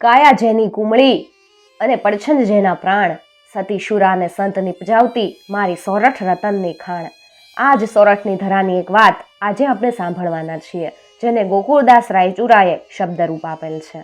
કાયા જેની કુમળી અને પડછંદ જેના પ્રાણ સતી શુરા અને સંત નિપજાવતી મારી સોરઠ રતનની ખાણ. આ જ સોરઠની ધરાની એક વાત આજે આપણે સાંભળવાના છીએ, જેને ગોકુળદાસ રાયચુરાએ શબ્દરૂપ આપેલ છે.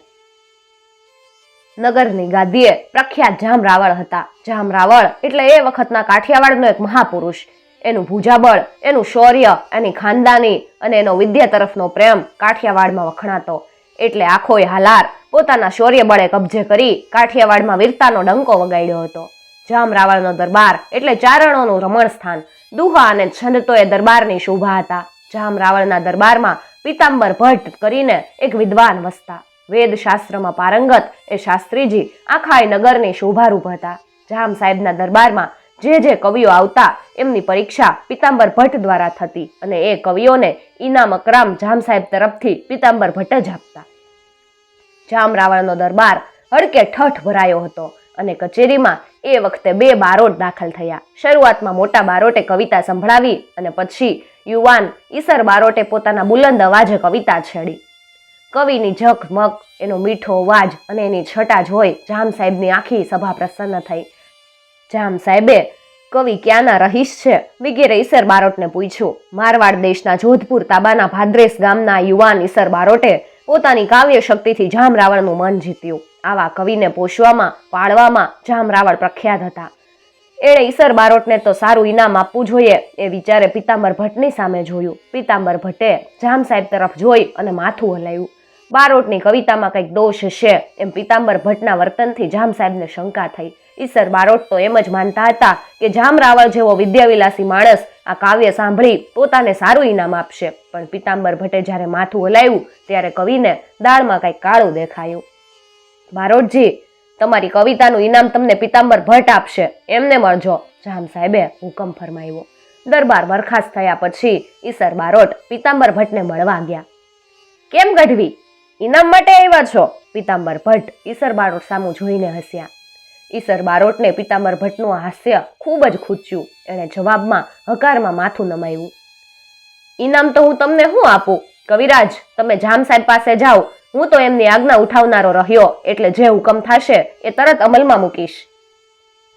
નગરની ગાદીએ પ્રખ્યાત જામ રાવળ હતા. જામ રાવળ એટલે એ વખતના કાઠિયાવાડનો એક મહાપુરુષ. એનું ભુજાબળ, એનું શૌર્ય, એની ખાનદાની અને એનો વિદ્યા તરફનો પ્રેમ કાઠિયાવાડમાં વખણાતો. એટલે આખોય હાલાર પોતાના શૌર્ય બળે કબજે કરી કાઠિયાવાડમાં વીરતાનો ડંકો વગાડ્યો હતો. જામ રાવળનો દરબાર એટલે ચારણોનું રમણ સ્થાન દુહા અને છંદ તો એ દરબારની શોભા હતા. જામ રાવળના દરબારમાં પિતાંબર ભટ્ટ કરીને એક વિદ્વાન વસતા. વેદ શાસ્ત્રમાં પારંગત એ શાસ્ત્રીજી આખા એ નગરની શોભારૂપ હતા. જામ સાહેબના દરબારમાં જે જે કવિઓ આવતા એમની પરીક્ષા પિતાંબર ભટ્ટ દ્વારા થતી અને એ કવિઓને ઇનામ અકરામ જામ સાહેબ તરફથી પિતાંબર ભટ્ટ જ આપતા. જામ રાવણનો દરબાર હડકે ઠઠ ભરાયો હતો અને કચેરીમાં એ વખતે બે બારોટ દાખલ થયા. શરૂઆતમાં મોટા બારોટે કવિતા સંભળાવી અને પછી યુવાન ઈસર બારોટે પોતાના બુલંદ અવાજે કવિતા છેડી. કવિની ઝકમક એનો મીઠો અવાજ અને એની છટા જોઈ જામ સાહેબની આખી સભા પ્રસન્ન થઈ. જામ સાહેબે, કવિ, ક્યાંના રહીશ છે? વગેરે ઈસર બારોટને પૂછ્યું. મારવાડ દેશના જોધપુર તાબાના ભાદ્રેસ ગામના યુવાન ઈસર બારોટે પોતાની કાવ્ય શક્તિથી જામ રાવળનું મન જીત્યું. આવા કવિને પોષવામાં, પાળવામાં જામ રાવળ પ્રખ્યાત હતા. એણે ઈસર બારોટને તો સારું ઇનામ આપવું જોઈએ એ વિચારે પિતાંબર ભટ્ટની સામે જોયું. પિતાંબર ભટ્ટે જામ સાહેબ તરફ જોઈ અને માથું હલાવ્યું. બારોટની કવિતામાં કંઈક દોષ હશે એમ પિતાંબર ભટ્ટના વર્તનથી જામ સાહેબને શંકા થઈ. ઈસર બારોટ તો એમ જ માનતા હતા કે જામ રાવળ જેવો વિદ્યાવિલાસી માણસ આ કાવ્ય સાંભળી પોતાને સારું ઇનામ આપશે. પણ પિતાંબર ભટ્ટે જ્યારે માથું હલાવ્યું, ત્યારે કવિને દાળમાં કાંઈ કાળું દેખાયું. બારોટજી, તમારી કવિતાનું ઇનામ તમને પિતાંબર ભટ્ટ આપશે. એમને મળજો. જામ સાહેબે હુકમ ફરમાવ્યો. દરબાર બરખાસ્ત થયા પછી ઈસર બારોટ પિતાંબર ભટ્ટને મળવા ગયા. કેમ ગઢવી? ઇનામ માટે આવ્યા છો? પિતાંબર ભટ્ટ ઈસર બારોટ સામું જોઈને હસ્યા. ઈસર બારોટને પિતાંબર ભટ્ટનું હાસ્ય ખૂબ જ ખૂચ્યું. એણે જવાબમાં હકારમાં માથું નમાવ્યું ઇનામ તો હું તમને શું આપું? કવિરાજ, તમે જામ સાહેબ પાસે જાઓ. હું તો એમની આજ્ઞા ઉઠાવનારો રહ્યો, એટલે જે હુકમ થશે એ તરત અમલમાં મૂકીશ.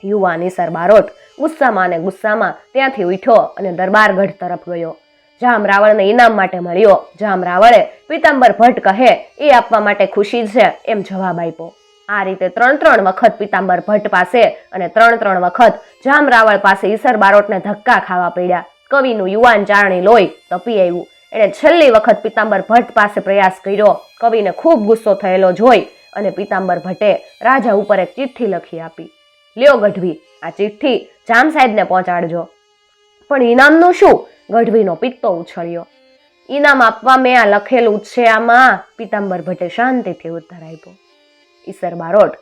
યુવાની ઈસર બારોટ ગુસ્સામાં અને ગુસ્સામાં ત્યાંથી ઉઠ્યો અને દરબારગઢ તરફ ગયો. જામ રાવળને ઇનામ માટે મળ્યો. જામ રાવળે પિતાંબર ભટ્ટ કહે, એ આપવા માટે ખુશી છે, એમ જવાબ આપ્યો. આ રીતે ત્રણ ત્રણ વખત પિતાંબર ભટ્ટ પાસે અને ત્રણ ત્રણ વખત જામ રાવળ પાસે ઈસર બારોટને ધક્કા ખાવા પડ્યા. કવિનું યુવાન ચારણી લોહી તપી આવ્યું. એણે છેલ્લી વખત પિતાંબર ભટ્ટ પાસે પ્રયાસ કર્યો. કવિને ખૂબ ગુસ્સો થયેલો જોઈ અને પિતાંબર ભટ્ટે રાજા ઉપર એક ચિઠ્ઠી લખી આપી. લ્યો ગઢવી, આ ચિઠ્ઠી જામ સાહેબને પહોંચાડજો. પણ ઇનામનું શું? ગઢવીનો પિત્તો ઉછળ્યો. ઇનામ આપવા મેં આ લખેલું છે આમાં, પિતાંબર ભટ્ટે શાંતિથી ઉત્તર આપ્યો. ઈસર બારોટ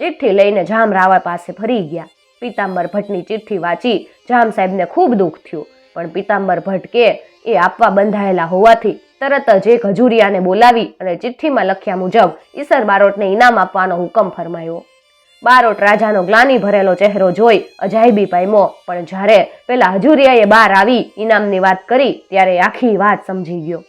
ચિઠ્ઠી લઈને જામ રાવળ પાસે ફરી ગયા. પિતાંબર ભટ્ટની ચિઠ્ઠી વાંચી જામ સાહેબને ખૂબ દુઃખ થયું. પણ પિતાંબર ભટ્ટ કે એ આપવા બંધાયેલા હોવાથી તરત જ એક હજુરિયાને બોલાવી અને ચિઠ્ઠીમાં લખ્યા મુજબ ઈસર બારોટને ઇનામ આપવાનો હુકમ ફરમાયો. બારોટ રાજાનો ગ્લાની ભરેલો ચહેરો જોઈ અજાયબી પામ્યો, પણ જ્યારે પેલા હજુરિયાએ બહાર આવી ઇનામની વાત કરી ત્યારે આખી વાત સમજી ગયો.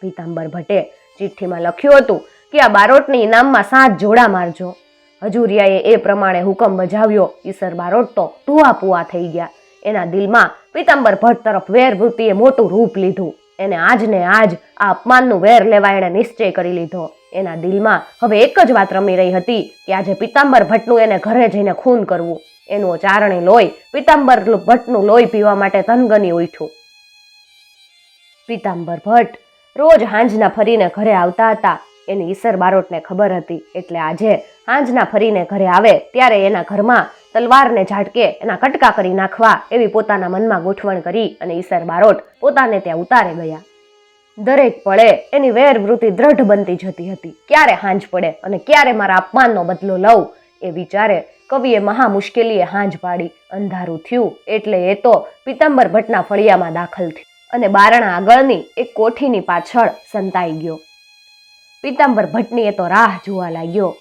પિતાંબર ભટ્ટે ચિઠ્ઠીમાં લખ્યું હતું કે આ બારોટને ઇનામમાં સાત જોડા મારજો. હજુરિયાએ એ પ્રમાણે હુકમ બજાવ્યો. ઈસર બારોટ તો ટુવા પુઆ થઈ ગયા. એના દિલમાં પિતાંબર ભટ્ટ તરફ વેરવૃત્તિએ મોટું રૂપ લીધું. એને આજને આજ આ અપમાનનું વેર લેવા એણે નિશ્ચય કરી લીધો. એના દિલમાં હવે એક જ વાત રમી રહી હતી કે આજે પિતાંબર ભટ્ટનું એને ઘરે જઈને ખૂન કરવું. એનું ચારણી લોહી પિતાંબર ભટ્ટનું લોહી પીવા માટે તનગની ઉઠ્યું. પિતાંબર ભટ્ટ રોજ હાંજના ફરીને ઘરે આવતા હતા. એની ઈસર બારોટને ખબર હતી. એટલે આજે હાંજના ફરીને ઘરે આવે ત્યારે એના ઘરમાં તલવારને ઝાટકે એના કટકા કરી નાખવા એવી પોતાના મનમાં ગોઠવણ કરી અને ઈસર બારોટ પોતાને ત્યાં ઉતારે ગયા. દરેક પળે એની વેરવૃત્તિ દ્રઢ બનતી જતી હતી. ક્યારે હાંજ પડે અને ક્યારે મારા અપમાનનો બદલો લઉં એ વિચારે કવિએ મહા મુશ્કેલીએ હાંજ પાડી. અંધારું થયું એટલે એ તો પિતાંબર ભટ્ટના ફળિયામાં દાખલ થયો અને બારણા આગળની એક કોઠીની પાછળ સંતાઈ ગયો. પિતાંબર ભટ્ટની એ તો રાહ જોવા લાગ્યો.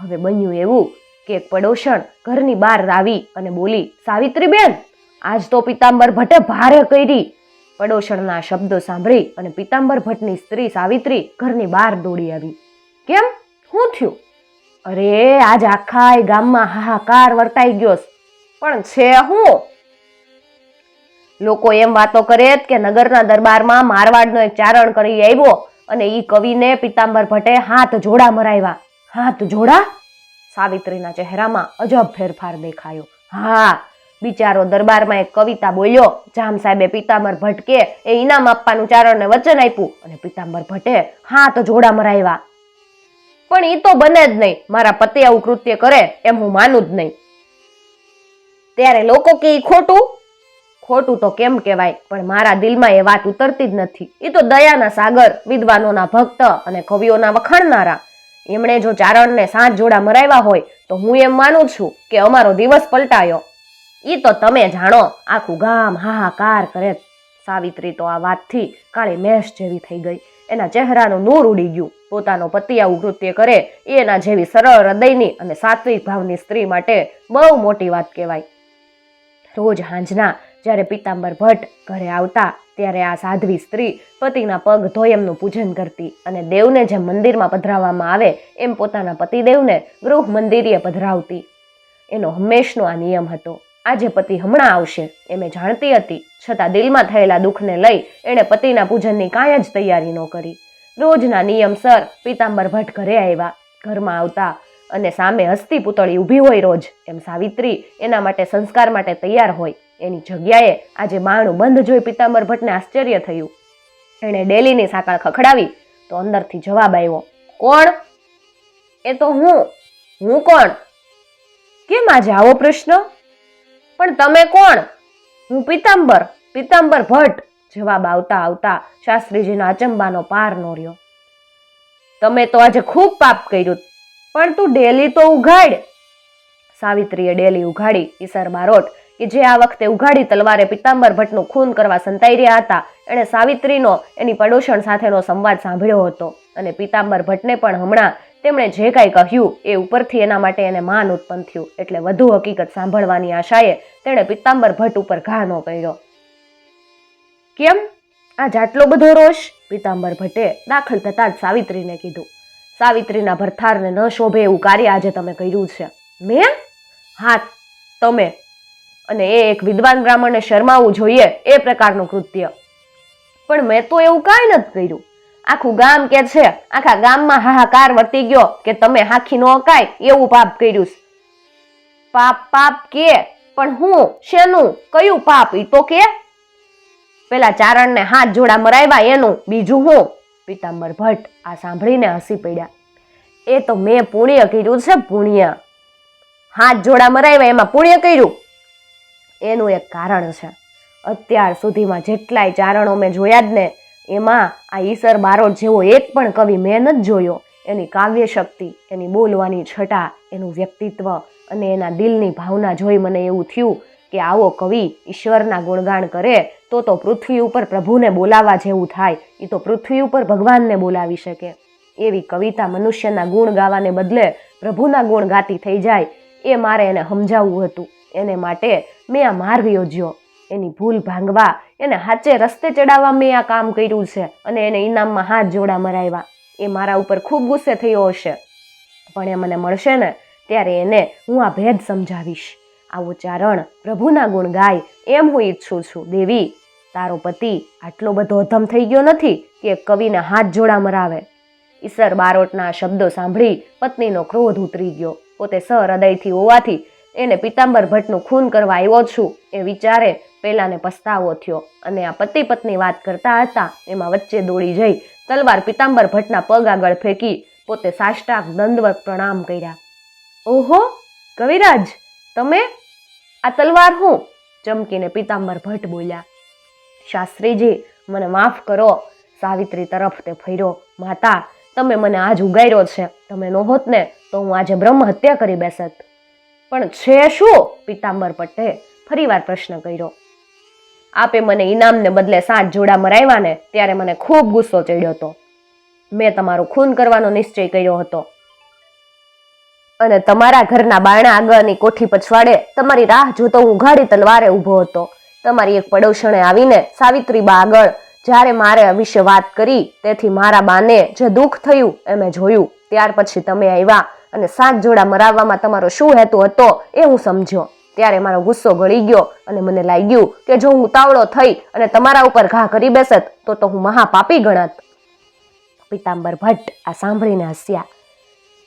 હવે બન્યું એવું કે પડોશણ ઘરની બહાર આવી અને બોલી, સાવિત્રીબેન, આજ તો પિતાંબર ભટ્ટે ભારે કરી. પડોશણના શબ્દો સાંભળી અને પિતાંબર ભટ્ટની સ્ત્રી સાવિત્રી ઘરની બહાર દોડી આવી. કેમ? શું થયું? અરે, આજ આખા ગામમાં હાહાકાર વર્તાઈ ગયો પણ છે હું. લોકો એમ વાતો કરે કે નગરના દરબારમાં મારવાડનો એક ચારણ કરી આવ્યો અને ઈ કવિને પિતાંબર ભટ્ટે હાથ જોડા મરાવ્યા. હાથ જોડા? સાવિત્રીના ચહેરામાં અજબ ફેરફાર દેખાયો. હા, બિચારો દરબારમાં એક કવિતા બોલ્યો, જામ સાહેબે પિતાંબર ભટ્ટકે એ ઇનામ આપવાનું ચારણને વચન આપ્યું. અને પિતાંબર ભટ્ટે હાથ જોડા મરાવ્યા. પણ એ તો બને જ નહીં. મારા પતિ આવું કૃત્ય કરે એમ હું માનું જ નહીં. ત્યારે લોકો કે ખોટું? ખોટું તો કેમ કહેવાય? પણ મારા દિલમાં એ વાત ઉતરતી જ નથી. એ તો દયાના સાગર, વિદ્વાનોના ભક્ત અને કવિઓના વખાણનારા. એમણે જો ચારણને સાત જોડા મરાવ્યા હોય, તો હું એમ માનું છું કે અમારો દિવસ પલટાયો. એ તો તમે જાણો, આખું ગામ હાહાકાર કરે. સાવિત્રી તો આ વાતથી કાળી મેષ જેવી થઈ ગઈ. એના ચહેરાનું નૂર ઉડી ગયું. પોતાનો પતિ આવું કૃત્ય કરે, એ એના જેવી સરળ હૃદયની અને સાત્વિક ભાવની સ્ત્રી માટે બહુ મોટી વાત કહેવાય. રોજ હાંજના જ્યારે પિતાંબર ભટ્ટ ઘરે આવતા ત્યારે આ સાધ્વી સ્ત્રી પતિના પગ ધોઈ એમનું પૂજન કરતી અને દેવને જેમ મંદિરમાં પધરાવવામાં આવે, એમ પોતાના પતિદેવને ગૃહ મંદિરીએ પધરાવતી. એનો હંમેશનો આ નિયમ હતો. આજે પતિ હમણાં આવશે એમ જાણતી હતી, છતાં દિલમાં થયેલા દુઃખને લઈ એણે પતિના પૂજનની કાંઈ જ તૈયારી ન કરી. રોજના નિયમસર પિતાંબર ભટ્ટ ઘરે આવ્યા. ઘરમાં આવતા અને સામે હસ્તી પૂતળી ઊભી હોય રોજ, એમ સાવિત્રી એના માટે સંસ્કાર માટે તૈયાર હોય. એની જગ્યાએ આજે માણું બંધ જોઈ પિતાંબર ભટ્ટને આશ્ચર્ય થયું. એણે ડેલીની સાંકળ ખખડાવી તો અંદરથી જવાબ આવ્યો, કોણ? એ તો હું. હું કોણ? કેમ આજે આવો પ્રશ્ન? પણ તમે કોણ? હું પિતાંબર પિતાંબર ભટ્ટ. જવાબ આવતા આવતા શાસ્ત્રીજીના અચંબાનો પાર નો રહ્યો તમે તો આજે ખૂબ પાપ કર્યું. પણ તું ડેલી તો ઉઘાડ. સાવિત્રીએ ડેલી ઉઘાડી ઈસર બારોટ કે જે આ વખતે ઉઘાડી તલવારે પિતાંબર ભટ્ટનું ખૂન કરવા સંતાઈ રહ્યા હતા. એણે સાવિત્રીનો એની પડોશણ સાથેનો સંવાદ સાંભળ્યો હતો અને પિતાંબર ભટ્ટને પણ હમણાં તેમણે જે કાંઈ કહ્યું એ ઉપરથી એના માટે એને માન ઉત્પન્ન થયું. એટલે વધુ હકીકત સાંભળવાની આશાએ તેણે પિતાંબર ભટ્ટ ઉપર ઘા ન કર્યો. કેમ? આજ આટલો બધો રોષ? પિતાંબર ભટ્ટે દાખલ થતાં જ સાવિત્રીને કીધું. સાવિત્રીના ભરથારને ન શોભે એવું કાર્ય આજે તમે કર્યું છે. મેં? હા, તમે. અને એ એક વિદ્વાન બ્રાહ્મણને શરમાવવું જોઈએ એ પ્રકારનું કૃત્ય. પણ મેં તો એવું કાંઈ નથી કર્યું. આખું ગામ કે છે, આખા ગામમાં હાહાકાર વર્તી ગયો કે તમે હાખી ન અકાય એવું પાપ કર્યું પાપ પાપ કે? પણ હું, શેનું? કયું પાપ? ઈ તો કે? પેલા ચારણને હાથ જોડા મરાવ્યા એનું, બીજું હું? પિતાંબર ભટ્ટ આ સાંભળીને હસી પડ્યા. એ તો મેં પુણ્ય કર્યું છે પુણ્ય. હાથ જોડા મરાવ્યા એમાં પુણ્ય કર્યું. એનું એક કારણ છે. અત્યાર સુધીમાં જેટલાય ચારણો મેં જોયા જ ને, એમાં આ ઈસર બારોટ જેવો એક પણ કવિ મેં નથી જોયો. એની કાવ્ય શક્તિ એની બોલવાની છટા, એનું વ્યક્તિત્વ અને એના દિલની ભાવના જોઈ મને એવું થયું કે આવો કવિ ઈશ્વરના ગુણગાન કરે, તો તો પૃથ્વી ઉપર પ્રભુને બોલાવા જેવું થાય. એ તો પૃથ્વી ઉપર ભગવાનને બોલાવી શકે. એવી કવિતા મનુષ્યના ગુણ ગાવાને બદલે પ્રભુના ગુણ ગાતી થઈ જાય. એ મારે એને સમજાવવું હતું. એને માટે મેં આ માર્ગ યોજ્યો એની ભૂલ ભાંગવા, એને હાચે રસ્તે ચડાવવા મેં આ કામ કર્યું છે અને એને ઇનામમાં હાથ જોડા મરાવ્યા. એ મારા ઉપર ખૂબ ગુસ્સે થયો હશે. પણ એ મને મળશે ને, ત્યારે એને હું આ ભેદ સમજાવીશ. આવો ચારણ પ્રભુના ગુણ ગાય એમ હું ઈચ્છું છું. દેવી, તારો પતિ આટલો બધો અધમ થઈ ગયો નથી કે કવિને હાથ જોડા મરાવે. ઈસર બારોટના શબ્દો સાંભળી પત્નીનો ક્રોધ ઉતરી ગયો. પોતે સહૃદયથી હોવાથી એને પિતાંબર ભટ્ટનું ખૂન કરવા આવ્યો છું. એ વિચારે પહેલાંને પસ્તાવો થયો અને આ પતિ પત્ની વાત કરતા હતા. એમાં વચ્ચે દોડી જઈ તલવાર પિતાંબર ભટ્ટના પગ આગળ ફેંકી પોતે સાષ્ટાંગ દંડવત પ્રણામ કર્યા. ઓહો, કવિરાજ! તમે? આ તલવાર હું? ચમકીને પિતાંબર ભટ્ટ બોલ્યા. શાસ્ત્રીજી, મને માફ કરો. સાવિત્રી તરફ તે ફર્યો. માતા, તમે મને આજ ઉગાર્યો છે. તમે નહોત ને તો હું આજે બ્રહ્મ હત્યા કરી બેસત. પણ છે શું? પિતાંબર ભટ્ટે ફરીવાર પ્રશ્ન કર્યો. આપે મને ઇનામને બદલે સાત જોડા મરાવ્યા ને ત્યારે મને ખૂબ ગુસ્સો ચડ્યો હતો. મેં તમારું ખૂન કરવાનો નિશ્ચય કર્યો હતો. અને તમારા ઘરના બારણા આગળની કોઠી પછવાડે તમારી રાહ જોતો હું ઉઘાડી તલવારે ઊભો હતો. તમારી એક પડોશણે આવીને સાવિત્રીબા આગળ જ્યારે મારે વિશે વાત કરી, તેથી મારા બાને જે દુઃખ થયું એ મેં જોયું. ત્યાર પછી તમે આવ્યા અને સાત જોડા મરાવવામાં તમારો શું હેતુ હતો એ હું સમજ્યો. ત્યારે મારો ગુસ્સો ગળી ગયો અને મને લાગ્યું કે જો હું ઉતાવળો થઈ અને તમારા ઉપર ઘા કરી બેસત, તો તો હું મહાપાપી ગણાત. પિતાંબર ભટ્ટ આ સાંભળીને હસ્યા.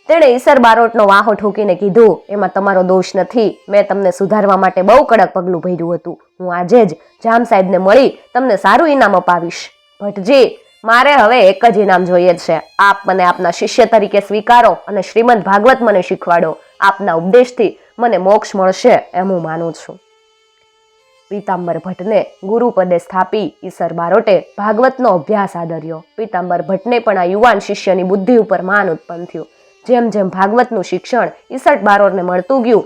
તેણે ઈસર બારોટનો વાહો ઠોકીને કીધું, એમાં તમારો દોષ નથી. મેં તમને સુધારવા માટે બહુ કડક પગલું ભર્યું હતું. હું આજે જ જામ સાહેબને મળી તમને સારું ઇનામ અપાવીશ. ભટ્ટજી મારે હવે એક જ ઇનામ જોઈએ છે. આપ મને આપના શિષ્ય તરીકે સ્વીકારો અને શ્રીમદ ભાગવત મને શીખવાડો. આપના ઉપદેશથી મને મોક્ષ મળશે એમ હું માનું છું. પીતાંબર ભટ્ટને ગુરુપદે સ્થાપી ઈસર બારોટે ભાગવતનો અભ્યાસ આદર્યો. પીતાંબર ભટ્ટને પણ આ યુવાન શિષ્યની બુદ્ધિ ઉપર માન ઉત્પન્ન થયું. જેમ જેમ ભાગવતનું શિક્ષણ ઈસટ બારોરને મળતું ગયું,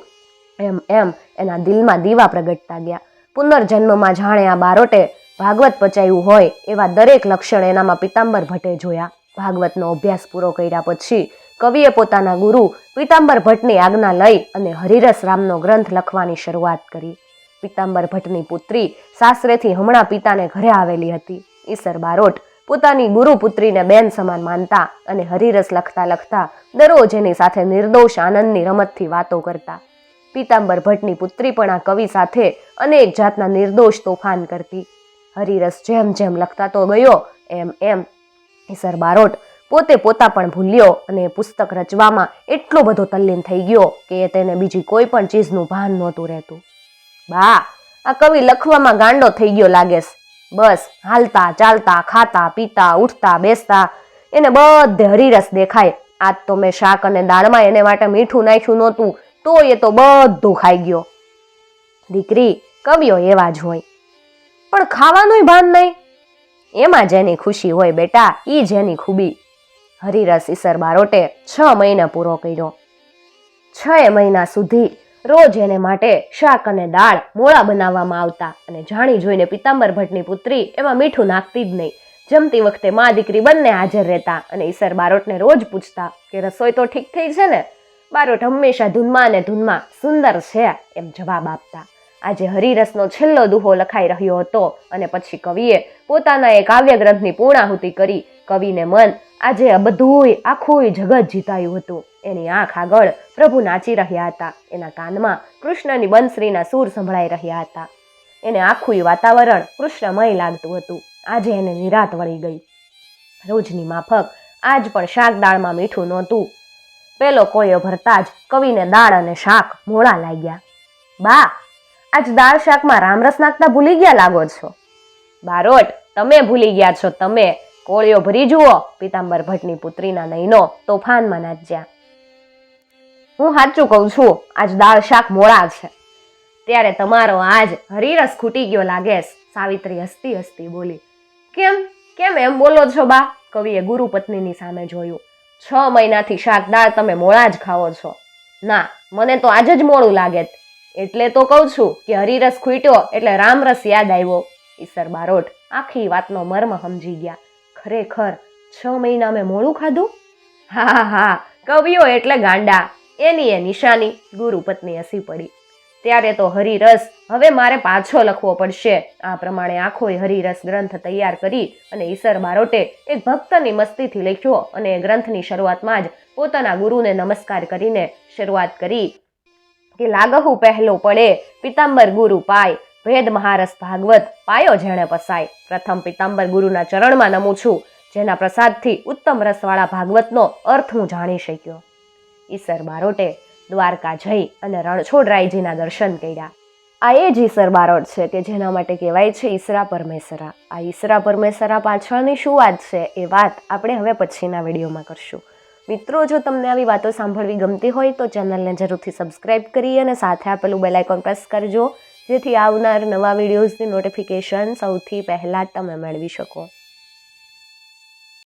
એમ એમ એના દિલમાં દીવા પ્રગટતા ગયા. પુનર્જન્મમાં જાણે આ બારોટે ભાગવત પચાયું હોય એવા દરેક લક્ષણ એનામાં પિતાંબર ભટ્ટે જોયા. ભાગવતનો અભ્યાસ પૂરો કર્યા પછી કવિએ પોતાના ગુરુ પિતાંબર ભટ્ટની આજ્ઞા લઈ અને હરિરસ રામનો ગ્રંથ લખવાની શરૂઆત કરી. પિતાંબર ભટ્ટની પુત્રી સાસરેથી હમણાં પિતાને ઘરે આવેલી હતી. ઈસર બારોટ પોતાની ગુરુ પુત્રીને બેન સમાન માનતા અને હરિરસ લખતા લખતા દરરોજ એની સાથે નિર્દોષ આનંદની રમતથી વાતો કરતા. પીતાંબર ભટ્ટની પુત્રી પણ આ કવિ સાથે અનેક જાતના નિર્દોષ તોફાન કરતી. હરિરસ જેમ જેમ લખતા તો ગયો, એમ એમ. ઈસર બારોટ પોતે પોતા પણ ભૂલ્યો અને પુસ્તક રચવામાં એટલો બધો તલ્લીન થઈ ગયો કે એ તેને બીજી કોઈ પણ ચીજનું ભાન નહોતું રહેતું. બા, આ કવિ લખવામાં ગાંડો થઈ ગયો લાગેસ બસ, હાલતા, ચાલતા, ખાતા, પીતા, ઉઠતા, બેસતા, એને બધે હરીરસ દેખાય. આજ તો મેં શાક અને દાળમાં એને માટે મીઠું નાખ્યું નહોતું તો એ તો બધું ખાઈ ગયો. દીકરી, કવિઓ એવા જ હોય. પણ ખાવાનુંય ભાન નહીં. એમાં જેની ખુશી હોય બેટા એ જેની ખૂબી. હરિરસ ઈસર બારોટે છ મહિના પૂરો કર્યો. છ મહિના સુધી રોજ એને માટે શાક અને દાળ મોળા બનાવવામાં આવતા. અને જાણી જોઈને પિતાંબર ભટ્ટની પુત્રી એમાં મીઠું નાખતી જ નહીં. જમતી વખતે મા દીકરી બંને હાજર રહેતા અને ઈસર બારોટને રોજ પૂછતા કે રસોઈ તો ઠીક થઈ છે ને? બારોટ હંમેશા ધૂનમાં અને ધૂનમાં સુંદર છે એમ જવાબ આપતા. આજે હરિરસનો છેલ્લો દુહો લખાઈ રહ્યો હતો અને પછી કવિએ પોતાના એ કાવ્યગ્રંથની પૂર્ણાહુતિ કરી. કવિને મન, આજે આ બધુંય આખું જગત જીતાયું હતું. એની આંખ આગળ પ્રભુ નાચી રહ્યા હતા. એના કાનમાં કૃષ્ણની બંસરીના સૂર સંભળાઈ રહ્યા હતા. એને આખું વાતાવરણ કૃષ્ણમય લાગતું હતું. આજે એને નિરાત વળી ગઈ. રોજની માફક આજ પણ શાક દાળમાં મીઠું નહોતું. પેલો કોળિયો ભરતા જ કવિને દાળ અને શાક મોળા લાગ્યા. બા, આજ દાળ શાકમાં રામરસ નાખતા ભૂલી ગયા લાગો છો? બારોટ, તમે ભૂલી ગયા છો. તમે કોળિયો ભરી જુઓ. પિતાંબર ભટ્ટની પુત્રીના નયનો તોફાનમાં નાચ્યા. હું સાચું કહું છું, આજ દાળ શાક મોળા છે. ત્યારે તમારો આજ હરીરસ ખૂટી ગયો લાગે સાવિત્રી હસતી હસતી બોલી. કેમ કેમ એમ બોલો છો બા? કવિએ ગુરુ પત્નીની સામે જોયું. છ મહિનાથી શાક દાળ તમે મોળા જ ખાઓ છો. ના, મને તો આજ જ મોડું લાગે. એટલે તો કહું છું કે હરિરસ ખૂટ્યો એટલે રામરસ યાદ આવ્યો. ઈસર બારોટ આખી વાતનો મર્મ સમજી ગયા. ખરેખર, છ મહિના મેં મોડું ખાધું? હા હા. કવિઓ એટલે ગાંડા. એની એ નિશાની ગુરુ પત્ની હસી પડી. ત્યારે તો હરિરસ, હવે મારે પાછો લખવો પડશે. આ પ્રમાણે આખો હરિરસ ગ્રંથ તૈયાર કરી અને ઈસર બારોટે એક ભક્તની મસ્તીથી લખ્યો અને એ ગ્રંથની શરૂઆતમાં જ પોતાના ગુરુને નમસ્કાર કરીને શરૂઆત કરી કે લાગહુ પહેલો પડે પિતાંબર ગુરુ પાય, ભેદ મહારસ ભાગવત પાયો જેણે પસાય. પ્રથમ પિતાંબર ગુરુના ચરણમાં નમું છું, જેના પ્રસાદથી ઉત્તમ રસવાળા ભાગવતનો અર્થ હું જાણી શક્યો. ઈસર બારોટે દ્વારકા જઈ અને રણછોડરાયજીના દર્શન કર્યા. આ એ જ ઈસર બારોટ છે કે જેના માટે કહેવાય છે ઈસરા પરમેસરા. આ ઈસરા પરમેસરા પાછળની શું વાત છે એ વાત આપણે હવે પછીના વિડીયોમાં કરશું. મિત્રો, જો તમને આવી વાતો સાંભળવી ગમતી હોય તો ચેનલને જરૂરથી સબસ્ક્રાઈબ કરી અને સાથે આપેલું બેલ આઇકોન પ્રેસ કરજો, જેથી આવનાર નવા વિડીયોઝની નોટિફિકેશન સૌથી પહેલાં તમે મેળવી શકો.